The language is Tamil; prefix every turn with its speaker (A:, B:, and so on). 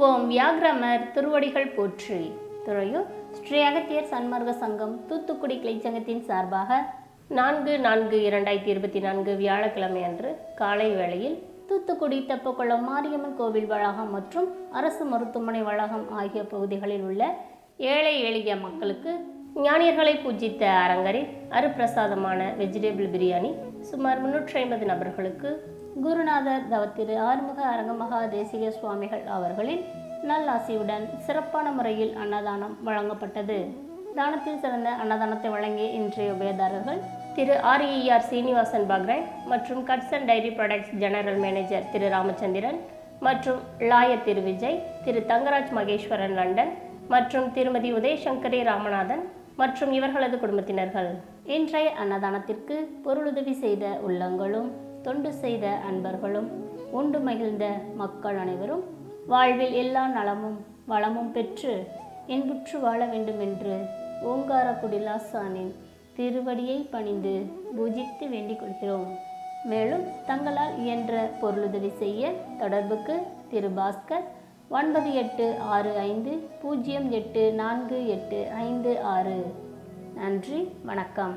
A: ஓம் வியாகிரமர் திருவடிகள் போற்றி. துறையூர் ஸ்ரீ அகத்தியர் சன்மார்க்க சங்கம் தூத்துக்குடி கிளைச்சங்கத்தின் சார்பாக நான்கு நான்கு இரண்டாயிரத்தி இருபத்தி நான்கு வியாழக்கிழமை அன்று காலை வேளையில் தூத்துக்குடி தெப்பக்குளம் மாரியம்மன் கோவில் வளாகம் மற்றும் அரசு மருத்துவமனை வளாகம் ஆகிய பகுதிகளில் உள்ள ஏழை எளிய மக்களுக்கு ஞானியர்களை பூஜித்த அரங்கரில் அருப்பிரசாதமான வெஜிடபிள் பிரியாணி சுமார் முன்னூற்றி ஐம்பது நபர்களுக்கு குருநாதர் தவத்திரு ஆறுமுக அரங்கமகா தேசிக சுவாமிகள் அவர்களின் நல்லாசியுடன் சிறப்பான முறையில் அன்னதானம் வழங்கப்பட்டது. தானத்தில் சிறந்த அன்னதானத்தை வழங்கிய இன்றைய உபயதாரர்கள் திரு ஆர்இஆர் சீனிவாசன் பாக்ரன் மற்றும் Hatsun dairy products general manager திரு ராமச்சந்திரன் மற்றும் லாயர் திரு விஜய் திரு தங்கராஜ் மகேஸ்வரன் லண்டன் மற்றும் திருமதி உதயசங்கரி ராமநாதன் மற்றும் இவர்களது குடும்பத்தினர்கள். இன்றைய அன்னதானத்திற்கு பொருளுதவி செய்த உள்ளங்களும் தொண்டு செய்த அன்பர்களும் உண்டு மகிழ்ந்த மக்கள் அனைவரும் வாழ்வில் எல்லா நலமும் வளமும் பெற்று இன்புற்று வாழ வேண்டும் என்று ஓங்காரக்குடி லாசானின் திருவடியை பணிந்து பூஜித்து வேண்டிக் கொள்கிறோம். மேலும் தங்களால் இயன்ற பொருளுதவி செய்ய தொடர்புக்கு திரு பாஸ்கர் ஒன்பது எட்டு ஆறு ஐந்து பூஜ்ஜியம் எட்டு நான்கு எட்டு ஐந்து ஆறு. நன்றி வணக்கம்.